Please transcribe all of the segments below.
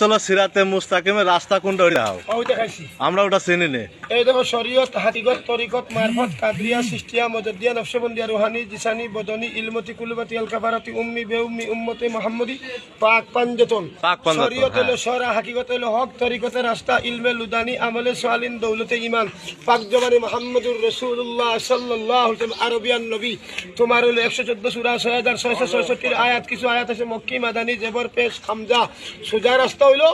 চলো সিরাতে মুস্তাকিমের রাস্তা কোনটা দাও। আমরা ওটা চিনি নে। এই দেখো শরীয়ত হাকিগত তরিকত মারফত কাদরিয়া নকশবন্দিয়া রুহানি জিসানি বদনি ইলমতি কুলবতি আল কাফারাতি উম্মি বেউম্মি উম্মতে মোহাম্মদী পাক পাঞ্জতন। পাক পাঞ্জাতন, শরীয়ত হলো হ্যাঁ। সরা হাকিগত হলো হক রাস্তা ইলমে লুদানি আমলে সোয়ালিন দৌলতে ইমান পাক জবানি মোহাম্মদুর রসুল্লাহ সাল্লাহ আরবিয়ান নবী। তোমার হলো একশো চোদ্দ সুরা ছয় হাজার ছয়শো ছয়ষট্টির আয়াত। কিছু আয়াত আছে মক্কি মাদানি জেবর পেশ খামজা সোজা রাস্তা হইল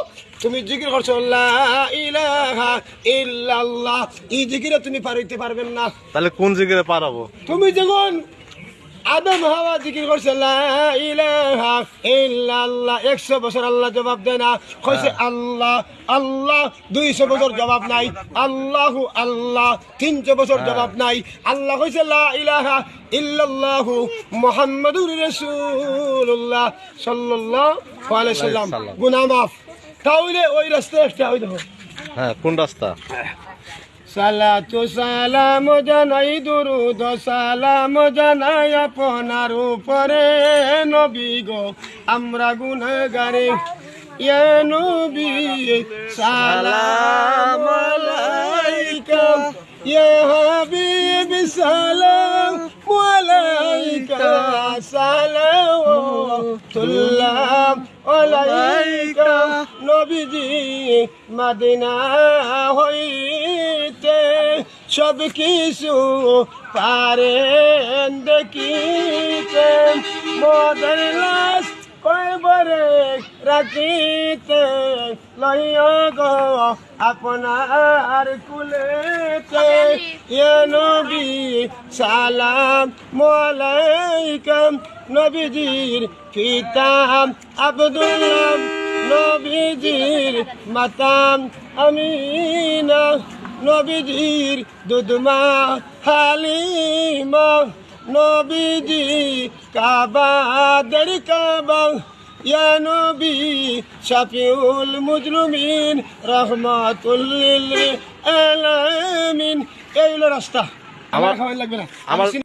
তুমি জিকির করছ ইল্লাল্লাহ। এই জিকিরে তুমি পারিতে পারবেন না। তাহলে কোন জিকিরে পারাবো? তুমি যখন আদম হাওয়া জিকির করছে একশো বছর আল্লাহ জবাব দেয় না। কইছে আল্লাহ আল্লাহ দুইশো বছর জবাব নাই। আল্লাহ আল্লাহ তিনশো বছর জবাব নাই। আল্লাহ কইছে লা ইলাহা ইল্লাল্লাহু মুহাম্মাদুর রাসূলুল্লাহ সাল্লাল্লাহু আলাইহি সাল্লাম। সাল্লাম। গুনাহ মাফ। তাহলে ওই রাস্তা একটা ওই দেখো হ্যাঁ কোন রাস্তা? সালাতু সালাম জানাই দুরুদ, সালাম জানাই আপনার উপরে নবী গো। আমরা গুণগারে ইয়া নবী, সালাম আলাইকা ইয়া হাবিব, সালাম আলাইকা সালাম আলাইকা। নবীজি, মদিনা হইতে সব কিছু পারেন দেখিতে মদের লাশ কয়বারে রাখিতে লইয়া গো আপনার কুলেতে। ইয়া নবী, সালাম আলাইকুম। নবীজির পিতা আব্দুল্লাহ, নবীজির মাতাম আমিনা। নবীজির দুধমা হালিমা নবীজি কাবা দের কাবা ইয়া নবী শাফিউল মুজলুমিন রহমাতুল লিল আলামিন। এই হলো রাস্তা। আমার আমার- লাগবে না। আমার- আমি